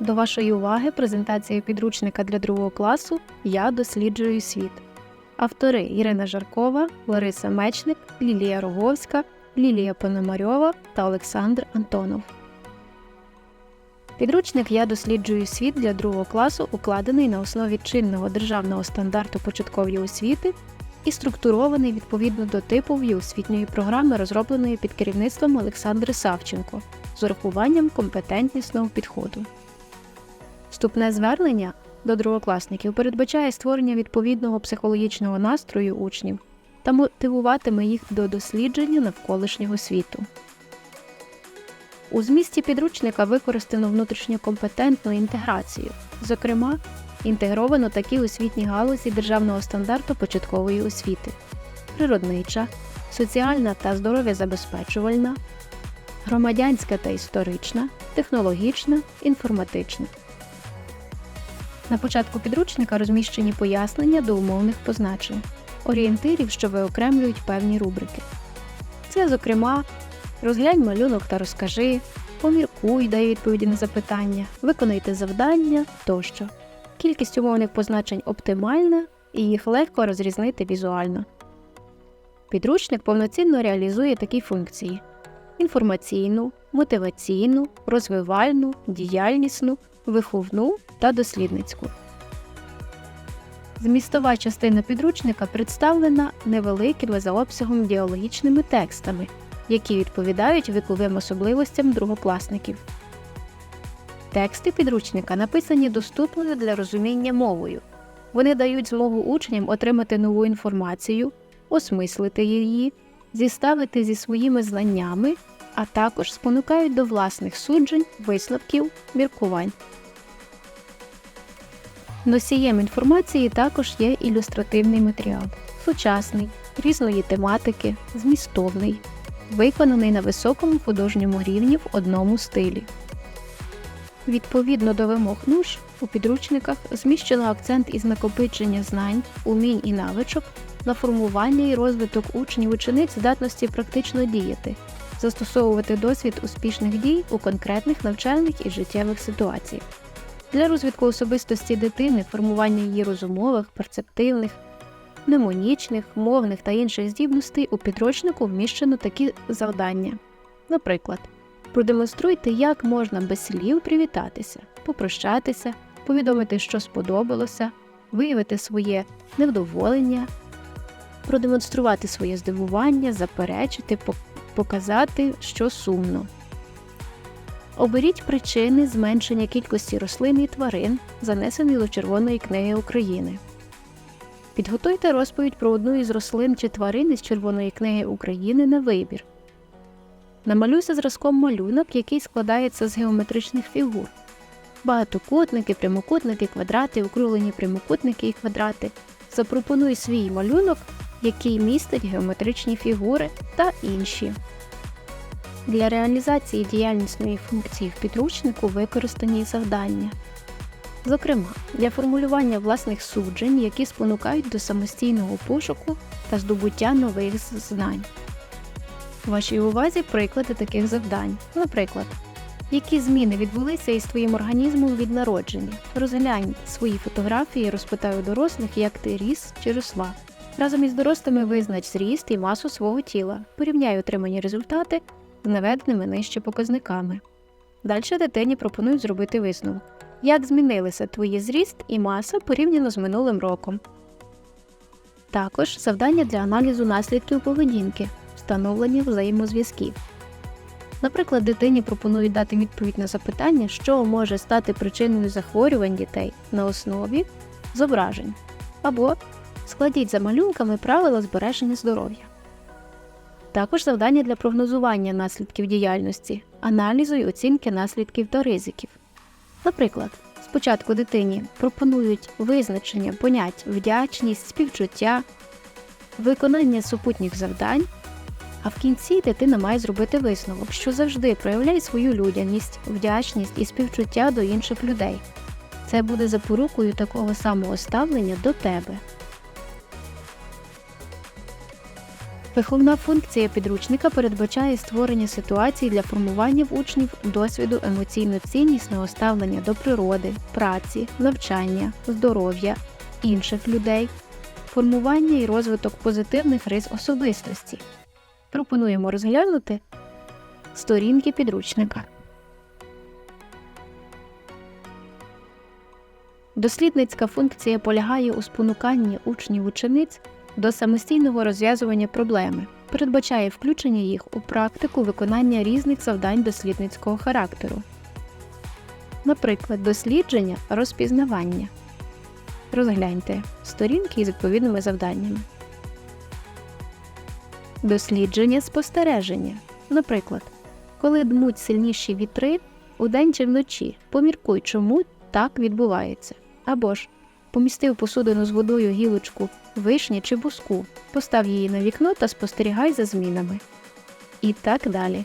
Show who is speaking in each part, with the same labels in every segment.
Speaker 1: До вашої уваги презентація підручника для другого класу Я досліджую світ. Автори Ірина Жаркова, Лариса Мечник, Лілія Роговська, Лілія Пономарьова та Олександр Антонов. Підручник Я досліджую світ для другого класу укладений на основі чинного державного стандарту початкової освіти і структурований відповідно до типової освітньої програми, розробленої під керівництвом Олександри Савченко з урахуванням компетентнісного підходу. Вступне звернення до другокласників передбачає створення відповідного психологічного настрою учнів та мотивуватиме їх до дослідження навколишнього світу. У змісті підручника використано внутрішньокомпетентну інтеграцію, зокрема, інтегровано такі освітні галузі державного стандарту початкової освіти: природнича, соціальна та здоров'я забезпечувальна, громадянська та історична, технологічна, інформатична. На початку підручника розміщені пояснення до умовних позначень, орієнтирів, що виокремлюють певні рубрики. Це, зокрема, розглянь малюнок та розкажи, поміркуй, дай відповіді на запитання, виконайте завдання тощо. Кількість умовних позначень оптимальна і їх легко розрізнити візуально. Підручник повноцінно реалізує такі функції: інформаційну, мотиваційну, розвивальну, діяльнісну, виховну та дослідницьку. Змістова частина підручника представлена невеликими за обсягом діалогічними текстами, які відповідають віковим особливостям другокласників. Тексти підручника написані доступною для розуміння мовою. Вони дають змогу учням отримати нову інформацію, осмислити її, зіставити зі своїми знаннями, а також спонукають до власних суджень, висновків, міркувань. Носієм інформації також є ілюстративний матеріал, сучасний, різної тематики, змістовний, виконаний на високому художньому рівні в одному стилі. Відповідно до вимог НУШ у підручниках зміщено акцент із накопичення знань, умінь і навичок на формування і розвиток учнів учениць здатності практично діяти, застосовувати досвід успішних дій у конкретних навчальних і життєвих ситуаціях. Для розвитку особистості дитини, формування її розумових, перцептивних, мнемонічних, мовних та інших здібностей у підручнику вміщено такі завдання. Наприклад, продемонструйте, як можна без слів привітатися, попрощатися, повідомити, що сподобалося, виявити своє невдоволення, продемонструвати своє здивування, заперечити, показати, що сумно. Оберіть причини зменшення кількості рослин і тварин, занесених до Червоної книги України. Підготуйте розповідь про одну із рослин чи тварин із Червоної книги України на вибір. Намалюйте зразком малюнок, який складається з геометричних фігур. Багатокутники, прямокутники, квадрати, округлені прямокутники і квадрати. Запропонуй свій малюнок, який містить геометричні фігури та інші. Для реалізації діяльнісної функції в підручнику використані завдання. Зокрема, для формулювання власних суджень, які спонукають до самостійного пошуку та здобуття нових знань. Вашій увазі приклади таких завдань. Наприклад, які зміни відбулися із твоїм організмом від народження. Розглянь свої фотографії, розпитай у дорослих, як ти ріс чи росла. Разом із дорослими визнач зріст і масу свого тіла. Порівняй отримані результати з наведеними нижче показниками. Далі дитині пропонують зробити висновок, як змінилися твої зріст і маса порівняно з минулим роком. Також завдання для аналізу наслідків поведінки, встановлення взаємозв'язків. Наприклад, дитині пропонують дати відповідь на запитання, що може стати причиною захворювань дітей на основі зображень, або складіть за малюнками правила збереження здоров'я. Також завдання для прогнозування наслідків діяльності, аналізу і оцінки наслідків та ризиків. Наприклад, спочатку дитині пропонують визначення понять вдячність, співчуття, виконання супутніх завдань, а в кінці дитина має зробити висновок, що завжди проявляє свою людяність, вдячність і співчуття до інших людей. Це буде запорукою такого самого ставлення до тебе. Виховна функція підручника передбачає створення ситуацій для формування в учнів досвіду емоційно-ціннісного ставлення до природи, праці, навчання, здоров'я, інших людей, формування і розвиток позитивних рис особистості. Пропонуємо розглянути сторінки підручника. Дослідницька функція полягає у спонуканні учнів-учениць до самостійного розв'язування проблеми, передбачає включення їх у практику виконання різних завдань дослідницького характеру. Наприклад, дослідження розпізнавання. Розгляньте сторінки із відповідними завданнями. Дослідження спостереження. Наприклад, коли дмуть сильніші вітри удень чи вночі, поміркуй, чому так відбувається. Або ж помістив посудину з водою гілочку вишні чи буску, постав її на вікно та спостерігай за змінами. І так далі.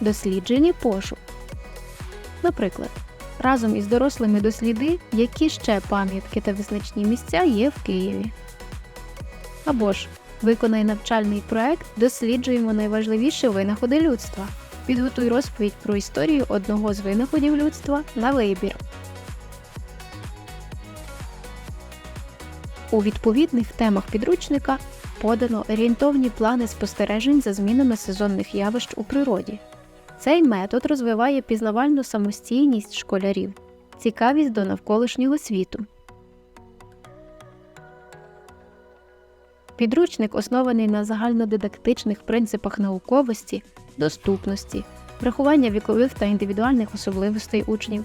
Speaker 1: Дослідження пошук. Наприклад, разом із дорослими досліди, які ще пам'ятки та визначні місця є в Києві. Або ж виконай навчальний проект Досліджуємо найважливіші винаходи людства. Підготуй розповідь про історію одного з винаходів людства на вибір. У відповідних темах підручника подано орієнтовні плани спостережень за змінами сезонних явищ у природі. Цей метод розвиває пізнавальну самостійність школярів, цікавість до навколишнього світу. Підручник оснований на загальнодидактичних принципах науковості, доступності, врахування вікових та індивідуальних особливостей учнів,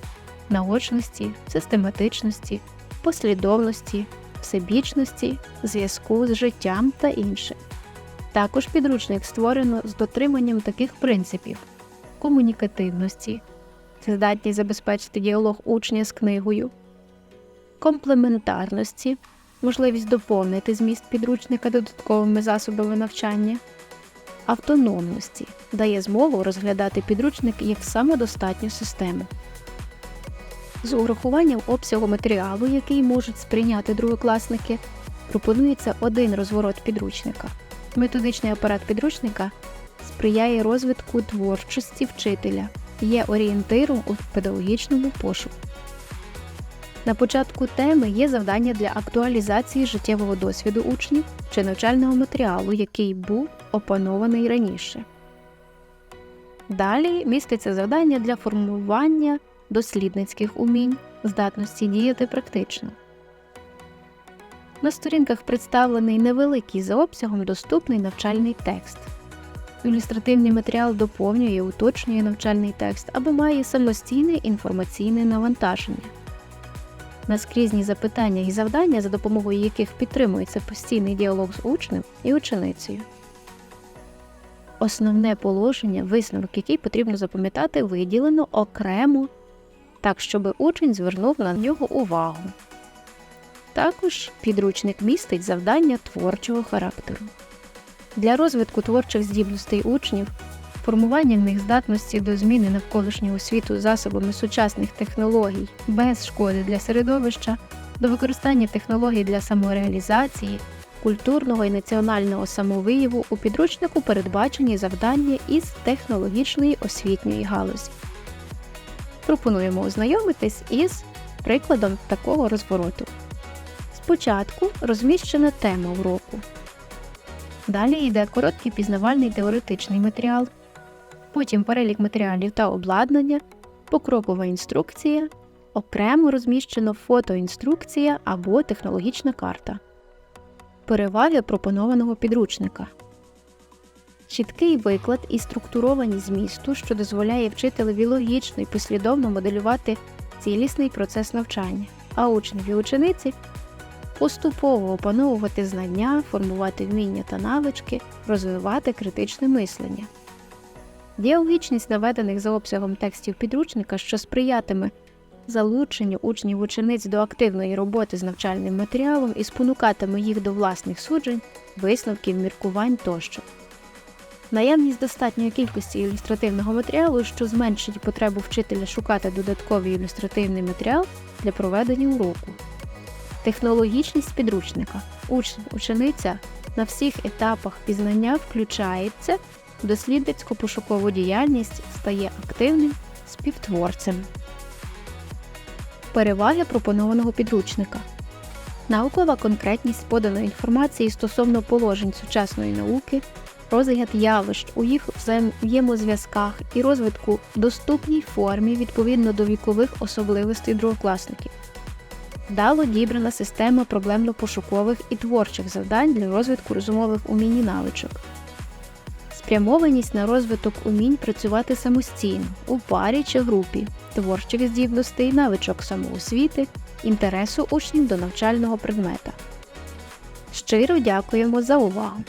Speaker 1: наочності, систематичності, послідовності, всебічності, зв'язку з життям та інше. Також підручник створено з дотриманням таких принципів комунікативності, здатність забезпечити діалог учня з книгою, комплементарності, можливість доповнити зміст підручника додатковими засобами навчання, автономності дає змогу розглядати підручник як самодостатню систему. З урахуванням обсягу матеріалу, який можуть сприйняти другокласники, пропонується один розворот підручника. Методичний апарат підручника сприяє розвитку творчості вчителя, є орієнтиром у педагогічному пошуку. На початку теми є завдання для актуалізації життєвого досвіду учнів чи навчального матеріалу, який був опанований раніше. Далі міститься завдання для формування дослідницьких умінь, здатності діяти практично. На сторінках представлений невеликий за обсягом доступний навчальний текст. Ілюстративний матеріал доповнює і уточнює навчальний текст або має самостійне інформаційне навантаження. Наскрізні запитання і завдання, за допомогою яких підтримується постійний діалог з учнем і ученицею. Основне положення, висновок, який потрібно запам'ятати, виділено окремо так, щоб учень звернув на нього увагу. Також підручник містить завдання творчого характеру. Для розвитку творчих здібностей учнів, формування в них здатності до зміни навколишнього світу засобами сучасних технологій без шкоди для середовища, до використання технологій для самореалізації, культурного і національного самовияву у підручнику передбачені завдання із технологічної освітньої галузі. Пропонуємо ознайомитись із прикладом такого розвороту. Спочатку розміщена тема уроку. Далі йде короткий пізнавальний теоретичний матеріал, потім перелік матеріалів та обладнання, покрокова інструкція, окремо розміщено фотоінструкція або технологічна карта. Переваги пропонованого підручника. Чіткий виклад і структурованість змісту, що дозволяє вчителеві логічно і послідовно моделювати цілісний процес навчання, а учневі учениці поступово опановувати знання, формувати вміння та навички, розвивати критичне мислення. Діалогічність наведених за обсягом текстів підручника, що сприятиме залученню учнів учениць до активної роботи з навчальним матеріалом і спонукатиме їх до власних суджень, висновків, міркувань тощо. Наявність достатньої кількості ілюстративного матеріалу, що зменшить потребу вчителя шукати додатковий ілюстративний матеріал для проведення уроку. Технологічність підручника. Учень, учениця на всіх етапах пізнання включається в дослідницько-пошукову діяльність, стає активним співтворцем. Переваги пропонованого підручника. Наукова конкретність поданої інформації стосовно положень сучасної науки, розгляд явищ у їх взаємозв'язках і розвитку в доступній формі відповідно до вікових особливостей другокласників. Вдало дібрана система проблемно-пошукових і творчих завдань для розвитку розумових умінь і навичок. Спрямованість на розвиток умінь працювати самостійно, у парі чи групі, творчих здібностей, навичок самоосвіти, інтересу учнів до навчального предмета. Щиро дякуємо за увагу!